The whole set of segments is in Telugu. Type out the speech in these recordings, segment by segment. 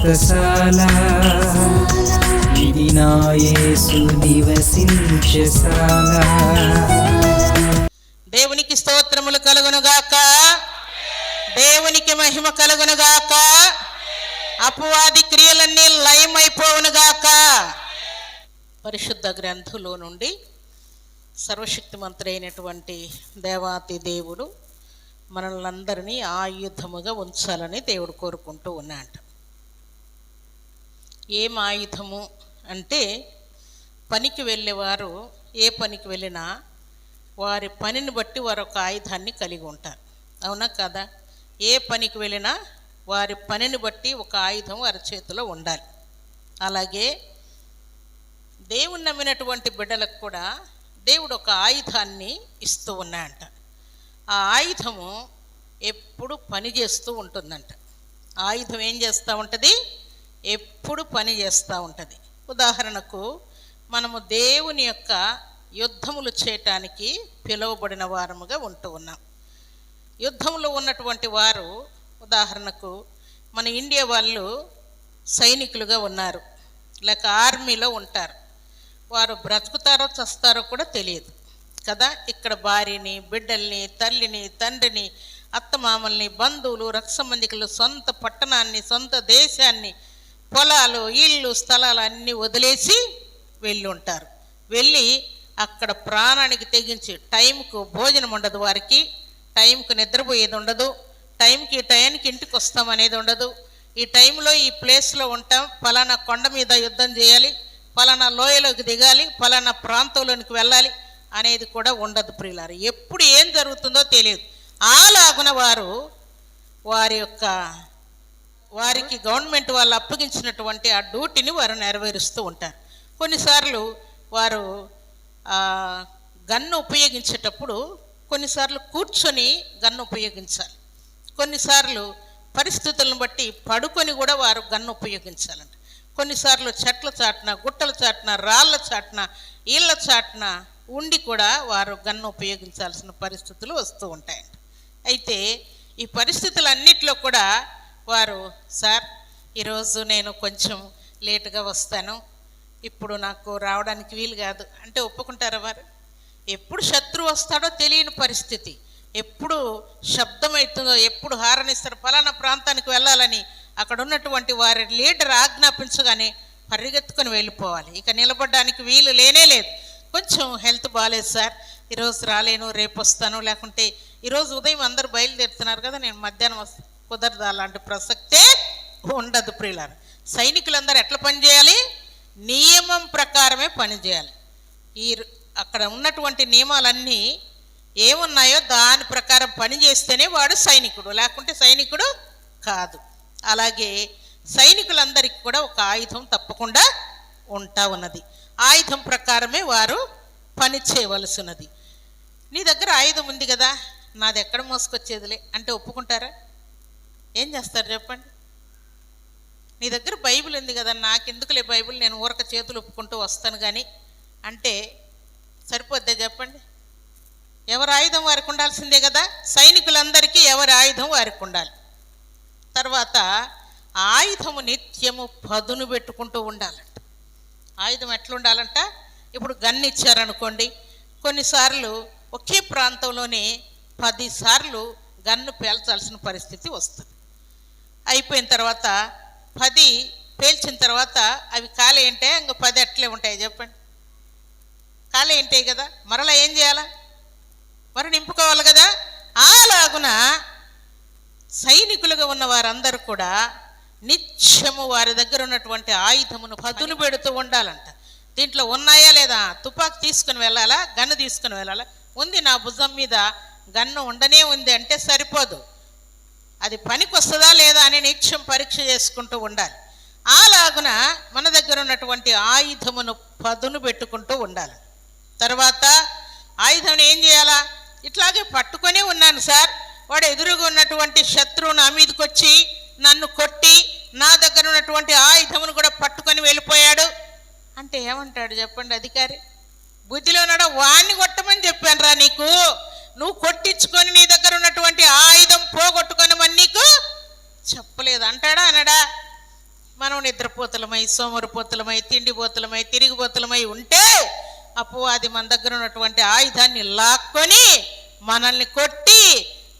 వ్రతశాల ఇది నా నివసించశాల దేవునికి స్తోత్రములు కలుగునుగాక. దేవునికి మహిమ కలుగునుగాక. అపవాది క్రియలన్నీ లయమైపోవునుగాక. పరిశుద్ధ గ్రంథులో నుండి సర్వశక్తిమంతుడు అయినటువంటి దేవాతి దేవుడు మనల్ని అందరినీ ఆయుధముగా ఉంచాలని దేవుడు కోరుకుంటూ ఉన్నాడు ఏం ఆయుధము అంటే పనికి వెళ్ళేవారు ఏ పనికి వెళ్ళినా వారి పనిని బట్టి వారు ఒక ఆయుధాన్ని కలిగి ఉంటారు. అవునా కదా? ఏ పనికి వెళ్ళినా వారి పనిని బట్టి ఒక ఆయుధం వారి చేతిలో ఉండాలి. అలాగే దేవుని నమ్మినటువంటి బిడ్డలకు కూడా దేవుడు ఒక ఆయుధాన్ని ఇస్తూ ఉన్నాయంట ఆ ఆయుధము ఎప్పుడు పని చేస్తూ ఉంటుందంట. ఆయుధం ఏం చేస్తూ ఉంటుంది? ఎప్పుడు పని చేస్తూ ఉంటుంది. ఉదాహరణకు మనము దేవుని యొక్క యుద్ధములు చేయటానికి పిలువబడిన వారముగా ఉంటూ ఉన్నాం. యుద్ధంలో ఉన్నటువంటి వారు ఉదాహరణకు మన ఇండియా వాళ్ళు సైనికులుగా ఉన్నారు. లేక ఆర్మీలో ఉంటారు. వారు బ్రతుకుతారో చస్తారో కూడా తెలియదు. కదా? ఇక్కడ భార్యని బిడ్డల్ని తల్లిని తండ్రిని అత్తమామల్ని బంధువులు రక్షమందికులు సొంత పట్టణాన్ని సొంత దేశాన్ని పొలాలు ఇళ్ళు స్థలాలు అన్నీ వదిలేసి వెళ్ళి ఉంటారు. వెళ్ళి అక్కడ ప్రాణానికి తెగించి టైంకు భోజనం ఉండదు వారికి టైంకు నిద్రపోయేది ఉండదు టైంకి టయానికి టైంకి ఇంటికి వస్తాం అనేది ఉండదు. ఈ టైంలో ఈ ప్లేస్లో ఉంటాం ఫలానా కొండ మీద యుద్ధం చేయాలి ఫలానా లోయలోకి దిగాలి ఫలానా ప్రాంతంలోనికి వెళ్ళాలి అనేది కూడా ఉండదు ప్రియులారు. ఎప్పుడు ఏం జరుగుతుందో తెలియదు. ఆలాగున వారు వారి యొక్క వారికి గవర్నమెంట్ వాళ్ళు అప్పగించినటువంటి ఆ డ్యూటీని వారు నెరవేరుస్తూ ఉంటారు. కొన్నిసార్లు వారు గన్ను ఉపయోగించేటప్పుడు కొన్నిసార్లు కూర్చొని గన్ను ఉపయోగించాలి. కొన్నిసార్లు పరిస్థితులను బట్టి పడుకొని కూడా వారు గన్ను ఉపయోగించాలంట. కొన్నిసార్లు చెట్ల చాటున గుట్టల చాటున రాళ్ళ చాటున ఈళ్ళ చాటున ఉండి కూడా వారు గన్ను ఉపయోగించాల్సిన పరిస్థితులు వస్తూ ఉంటాయంట. అయితే ఈ పరిస్థితులన్నిట్లో కూడా వారు సార్ ఈరోజు నేను కొంచెం లేటుగా వస్తాను. ఇప్పుడు నాకు రావడానికి వీలు కాదు. అంటే ఒప్పుకుంటారా వారు? ఎప్పుడు శత్రువు వస్తాడో తెలియని పరిస్థితి. ఎప్పుడు శబ్దం అవుతుందో ఎప్పుడు హారనిస్తారు ఫలానా ప్రాంతానికి వెళ్ళాలని అక్కడ ఉన్నటువంటి వారి లీడర్ ఆజ్ఞాపించగానే పరిగెత్తుకొని వెళ్ళిపోవాలి. ఇక నిలబడడానికి వీలు లేనే లేదు. కొంచెం హెల్త్ బాగాలేదు సార్. ఈరోజు రాలేను రేపు వస్తాను. లేకుంటే ఈరోజు ఉదయం అందరు బయలుదేరుతున్నారు కదా నేను మధ్యాహ్నం వస్తాను కుదరదు అలాంటి ప్రసక్తే ఉండదు ప్రియులారు. సైనికులందరూ ఎట్లా పనిచేయాలి నియమం ప్రకారమే పనిచేయాలి ఈ అక్కడ ఉన్నటువంటి నియమాలన్నీ ఏమున్నాయో దాని ప్రకారం పని చేస్తేనే వాడు సైనికుడు లేకుంటే సైనికుడు కాదు. అలాగే సైనికులందరికీ కూడా ఒక ఆయుధం తప్పకుండా ఉంటా ఉన్నది. ఆయుధం ప్రకారమే వారు పని చేయవలసినది. నీ దగ్గర ఆయుధం ఉంది కదా నాది ఎక్కడ మోసుకొచ్చేదిలే? అంటే ఒప్పుకుంటారా? ఏం చేస్తారు చెప్పండి? నీ దగ్గర బైబిల్ ఉంది కదా నాకెందుకులే బైబిల్? నేను ఊరక చేతులు ఒప్పుకుంటూ వస్తాను కానీ అంటే సరిపోద్దా చెప్పండి? ఎవరి ఆయుధం వారికి ఉండాల్సిందే కదా? సైనికులందరికీ ఎవరి ఆయుధం వారికి ఉండాలి. తర్వాత ఆయుధము నిత్యము పదును పెట్టుకుంటూ ఉండాలంట. ఆయుధం ఎట్లుండాలంట? ఇప్పుడు గన్ ఇచ్చారనుకోండి. కొన్నిసార్లు ఒకే ప్రాంతంలోనే పదిసార్లు గన్ను పేల్చాల్సిన పరిస్థితి వస్తుంది. అయిపోయిన తర్వాత పది పేల్చిన తర్వాత అవి ఖాళీ ఏంటే ఇంక పది అట్లే ఉంటాయి చెప్పండి. ఖాళీ ఏంటాయి కదా మరలా ఏం చేయాలా? మరి నింపుకోవాలి కదా. అలాగున సైనికులుగా ఉన్న వారందరూ కూడా నిత్యము వారి దగ్గర ఉన్నటువంటి ఆయుధమును పదును. పెడుతూ ఉండాలంట. దీంట్లో ఉన్నాయా లేదా? తుపాకు తీసుకుని వెళ్ళాలా? గన్ను తీసుకుని వెళ్ళాలా? ఉంది నా భుజం మీద గన్ను ఉండనే ఉంది అంటే సరిపోదు. అది పనికి వస్తుందా లేదా అని నిత్యం పరీక్ష చేసుకుంటూ ఉండాలి. అలాగున మన దగ్గర ఉన్నటువంటి ఆయుధమును పదును పెట్టుకుంటూ ఉండాలి. తర్వాత ఆయుధం ఏం చేయాలా? ఇట్లాగే పట్టుకొని ఉన్నాను సార్. వాడు ఎదురుగా ఉన్నటువంటి శత్రువు నా మీదకి వచ్చి నన్ను కొట్టి నా దగ్గర ఉన్నటువంటి ఆయుధమును కూడా పట్టుకొని వెళ్ళిపోయాడు. అంటే ఏమంటాడు చెప్పండి అధికారి? బుద్ధిలో ఉన్నాడా? వాణ్ణి కొట్టమని చెప్పాను రా నీకు. నువ్వు కొట్టించుకొని నీ దగ్గర ఉన్నటువంటి ఆయుధం పోగొట్టుకొనమని నీకు చెప్పలేదు. అంటాడా అనడా? నిద్రపోతలమై సోమరిపోతలమై తిండిపోతలమై తిరిగిపోతలమై ఉంటే అపవాది మన దగ్గర ఉన్నటువంటి ఆయుధాన్ని లాక్కొని మనల్ని కొట్టి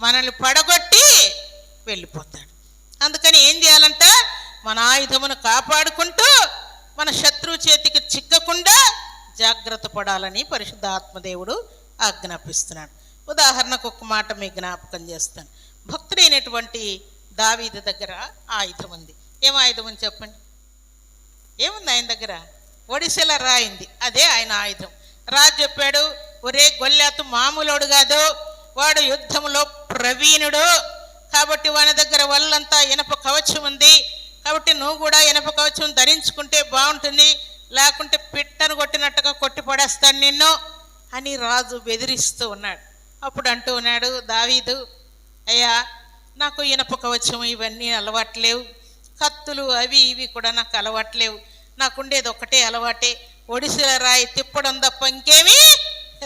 మనల్ని పడగొట్టి వెళ్ళిపోతాడు. అందుకని ఏం చేయాలంట? మన ఆయుధమును కాపాడుకుంటూ మన శత్రువు చేతికి చిక్కకుండా జాగ్రత్త పడాలని పరిశుద్ధ ఆత్మదేవుడు ఆజ్ఞాపిస్తున్నాడు. ఉదాహరణకు ఒక మాట మీ జ్ఞాపకం చేస్తాను. భక్తుడైనటువంటి దావీదు దగ్గర ఆయుధం ఉంది. ఏం ఆయుధం అని చెప్పండి? ఏముంది ఆయన దగ్గర? ఒడిశల రాయింది అదే ఆయన ఆయుధం. రాజు చెప్పాడు ఒరే గొల్లాతు మామూలోడు కాదు. వాడు యుద్ధంలో ప్రవీణుడు. కాబట్టి వాని దగ్గర వల్లంతా ఇనప కవచం ఉంది. కాబట్టి నువ్వు కూడా ఇనప కవచం ధరించుకుంటే బాగుంటుంది. లేకుంటే పిట్టను కొట్టినట్టుగా కొట్టి పడేస్తాను నిన్ను. అని రాజు బెదిరిస్తూ ఉన్నాడు. అప్పుడు అంటూ ఉన్నాడు దావీదు అయ్యా నాకు ఇనప కవచం ఇవన్నీ అలవాట్లేవు. కత్తులు అవి ఇవి కూడా నాకు అలవాట్లేవు. నాకుండేది ఒకటే అలవాటే. ఒడిసిల రాయి తిప్పడం తప్ప ఇంకేమీ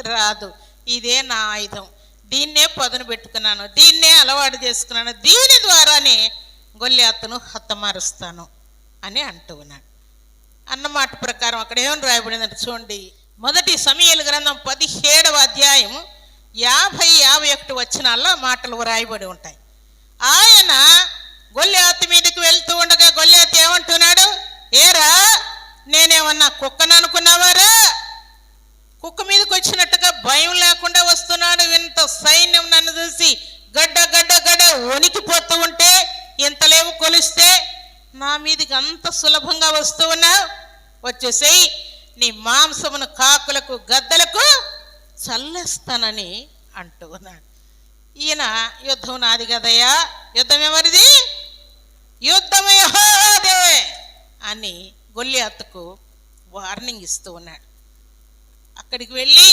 రాదు. ఇదే నా ఆయుధం. దీన్నే పదును పెట్టుకున్నాను. దీన్నే అలవాటు చేసుకున్నాను. దీని ద్వారానే గొల్లె అతను హతమారుస్తాను అని అంటూ ఉన్నాడు. అన్నమాట ప్రకారం అక్కడ ఏమని రాయబడిందంటే చూడండి మొదటి సమయలు గ్రంథం పదిహేడవ అధ్యాయం యాభై యాభై ఒకటి వచ్చినాల్లో మాటలు వ్రాయబడి ఉంటాయి. ఆయన గొల్లాతి మీదకి వెళ్తూ ఉండగా గొల్లాతి ఏమంటున్నాడు? ఏరా నేనేమన్నా కుక్కను అనుకున్నావారా? కుక్క మీదకి వచ్చినట్టుగా భయం లేకుండా వస్తున్నాడు. ఇంత సైన్యం నన్ను చూసి గడ్డ గడ్డ గడ్డ వణికిపోతూ ఉంటే ఇంతలేవు కొలిస్తే నా మీదకి అంత సులభంగా వస్తూ ఉన్నావు? వచ్చేసేయి నీ మాంసమును కాకులకు గద్దలకు చల్లేస్తానని అంటూ ఉన్నాడు. ఈయన యుద్ధం నాది కదయ్యా యుద్ధం ఎవరిది? యుద్ధం యహోదే అని గొల్లియాత్తుకు వార్నింగ్ ఇస్తూ ఉన్నాడు. అక్కడికి వెళ్ళి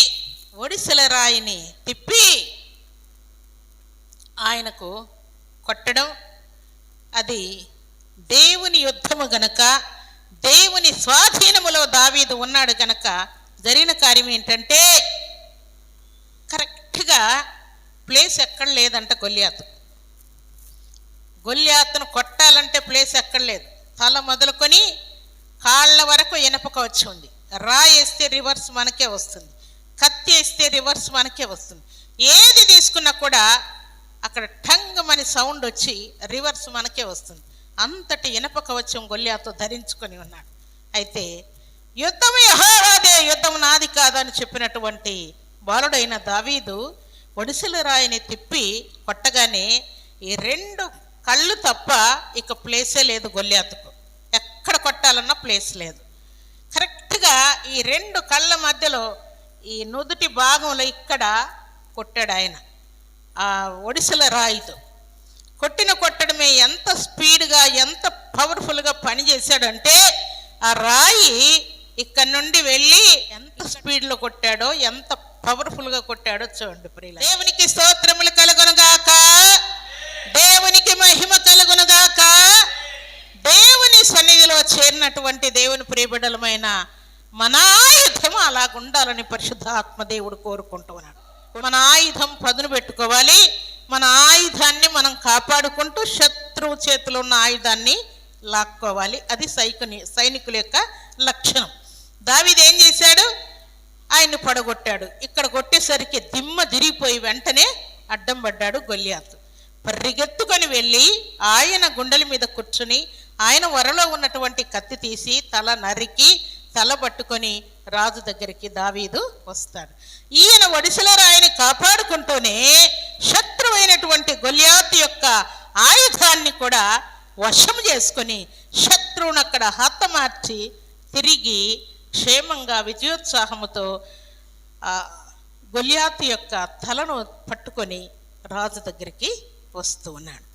ఒడిసెల రాయిని తిప్పి ఆయనకు కొట్టడం అది దేవుని యుద్ధము గనక దేవుని స్వాధీనములో దావీదు ఉన్నాడు కనుక జరిగిన కార్యం ఏంటంటే కరెక్ట్గా ప్లేస్ ఎక్కడ లేదంట గొల్లియాతు. గొల్లియాతును కొట్టాలంటే ప్లేస్ ఎక్కడ లేదు. తల మొదలుకొని కాళ్ళ వరకు ఇనప కవచం ఉంది. రాయి వేస్తే రివర్స్ మనకే వస్తుంది. కత్తి వేస్తే రివర్స్ మనకే వస్తుంది. ఏది తీసుకున్నా కూడా అక్కడ టంగ్ అని సౌండ్ వచ్చి రివర్స్ మనకే వస్తుంది. అంతటి ఇనప కవచం గొల్లియాతో ధరించుకొని ఉన్నాడు. అయితే యుద్ధం యహోవాదే యుద్ధం నాది కాదని చెప్పినటువంటి బాలుడైన దావీదు ఒడిసెల రాయిని తిప్పి కొట్టగానే ఈ రెండు కళ్ళు తప్ప ఇక ప్లేసే లేదు గొల్లాతుకు ఎక్కడ కొట్టాలన్నా ప్లేస్ లేదు. కరెక్ట్గా ఈ రెండు కళ్ళ మధ్యలో ఈ నుదుటి భాగంలో ఇక్కడ కొట్టాడు ఆయన. ఆ ఒడిసెల రాయితో. కొట్టిన కొట్టడమే ఎంత స్పీడ్గా ఎంత పవర్ఫుల్గా పనిచేశాడంటే ఆ రాయి ఇక్కడ నుండి వెళ్ళి ఎంత స్పీడ్లో కొట్టాడో ఎంత పవర్ఫుల్గా కొట్టాడో చూడండి ప్రియుల దేవునికి స్తోత్రములు కలుగునుగాక. దేవునికి మహిమ కలుగునుగాక. దేవుని సన్నిధిలో చేరినటువంటి దేవుని ప్రియబిడలమైన మన ఆయుధం అలాగుండాలని పరిశుద్ధాత్మ పరిశుద్ధ ఆత్మదేవుడు కోరుకుంటూ ఉన్నాడు మన ఆయుధం పదును పెట్టుకోవాలి. మన ఆయుధాన్ని మనం కాపాడుకుంటూ శత్రువు చేతిలో ఉన్న ఆయుధాన్ని లాక్కోవాలి. అది సైకుని సైనికుల యొక్క లక్షణం. దావిది ఏం చేశాడు? ఆయన్ని పడగొట్టాడు. ఇక్కడ కొట్టేసరికి దిమ్మ తిరిగిపోయి వెంటనే అడ్డం పడ్డాడు గొల్లియాతు. పరిగెత్తుకొని వెళ్ళి ఆయన గుండెల మీద కూర్చుని ఆయన వరలో ఉన్నటువంటి కత్తి తీసి తల నరికి తల పట్టుకొని రాజు దగ్గరికి దావీదు వస్తాడు. ఈయన ఒడిసెల రాయిని కాపాడుకుంటూనే శత్రువైనటువంటి గొల్యాత్ యొక్క ఆయుధాన్ని కూడా వశం చేసుకొని శత్రువును అక్కడ హతమార్చి తిరిగి క్షేమంగా విజయోత్సాహముతో గొల్యాత్ యొక్క తలను పట్టుకొని రాజు దగ్గరికి వస్తూ ఉన్నాడు.